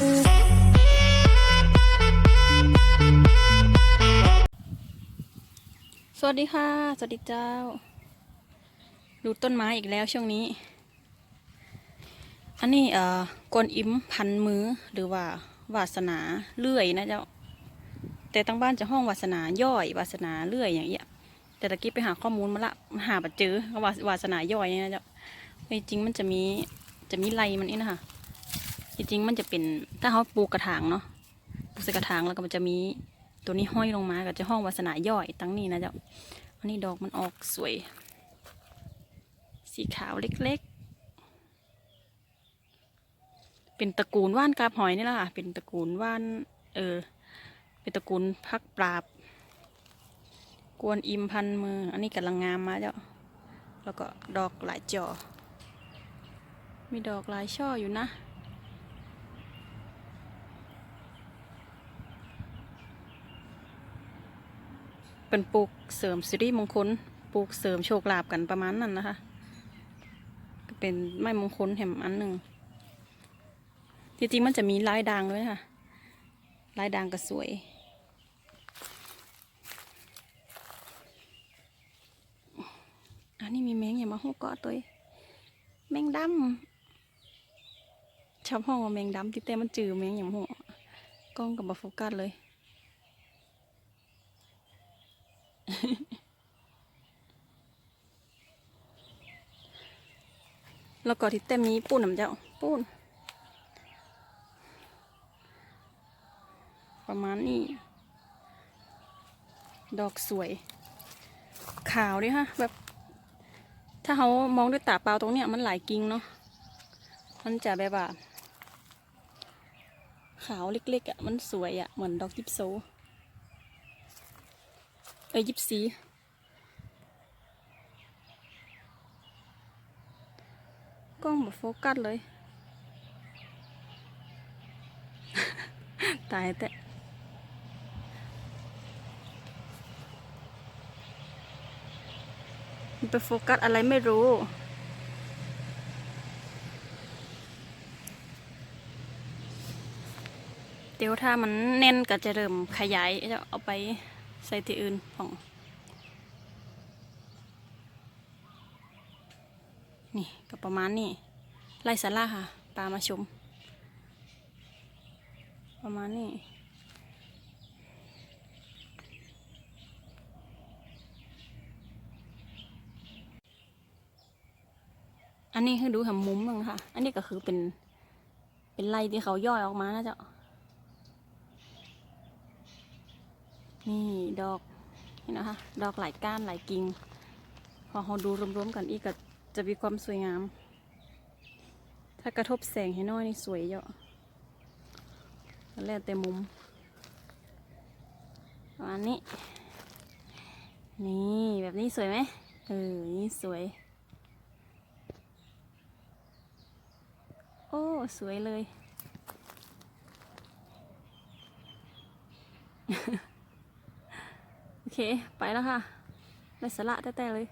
สวัสดีค่ะ สวัสดีเจ้า ดูต้นไม้อีกแล้วช่วงนี้ อันนี้เอ่อกวนอิมพันมือหรือว่าวาสนาเลื่อยนะเจ้า แต่ตั้งบ้านจะห้องวาสนาย่อยวาสนาเลื่อยอย่างเงี้ย แต่ตะกี้ไปหาข้อมูลมาละหาบัดเจอวาวาสนาย่อยเนี่ยนะเจ้าจริงมันจะมีจะมีไรมันนี่นะคะ จริงๆมันจะเป็นถ้าเขาปลูกกระถางเนาะปลูกใส่กระถางแล้วก็มันจะมีตัวนี้ห้อยลงมาก็จะห้องวาสนาย่อยตั้งนี้นะเจ้าอันนี้ดอกมันออกสวย สีขาวเล็กๆ เป็นตระกูลว่านกาบหอยนี่แหละค่ะ เป็นตระกูลว่าน เออ เป็นตระกูลพักปราบ กวนอิมพันมือ อันนี้กำลังงามมาเจ้า แล้วก็ดอกหลายจอ มีดอกหลายช่ออยู่นะ เป็นปลูกเสริมสิริมงคลปลูกเสริมโชคลาภกันประมาณนั้นนะคะ ก็เป็นไม้มงคลแห่มอันหนึ่งจริงๆมันจะมีลายด่างด้วยค่ะลายด่างก็สวยอันนี้มีแมงอย่ามาหูเกาะตัวแมงดำชาวห้องว่าแมงดำที่แต่มันจือแมงอย่างหัวกล้องกับบโฟกัสเลย แล้วก็ที่เต็มนี้ปูนน้ำเจ้าปูนประมาณนี้ ดอกสวย ขาวด้วยฮะแบบ ถ้าเขามองด้วยตาเปล่าตรงเนี้ยมันหลายกิ่งเนาะมันจะแบบว่าขาวเล็กๆอะ่ะ มันสวยอะ่ะ เหมือนดอกยิปโซ เอ้ยยิปซีกล้องแบบโฟกัสเลย ตายแต่ไปโฟกัสอะไรไม่รู้เดี๋ยวถ้ามันแน่นก็จะเริ่มขยายจะเอาไป ใส่ที่อื่นของนี่ก็ประมาณนี้ไล่สาระค่ะปลามาชม ประมาณนี้อันนี้คือดูแหมมุมมึงค่ะ อันนี้ก็คือเป็น เป็นไล่ที่เขาย่อยออกมานะเจ้า นี่ดอกนี่นะคะ ดอกหลายก้านหลายกิ่ง พอเราดูรวมๆกันอีกก็จะมีความสวยงาม ถ้ากระทบแสงให้น้อยนี่สวยเยอะแล้วแต่มุมประมาณนี้ นี่แบบนี้สวยไหมเออ นี่สวย โอ้ สวยเลย โอเค ไปแล้วค่ะได้สาระแต่ๆเลย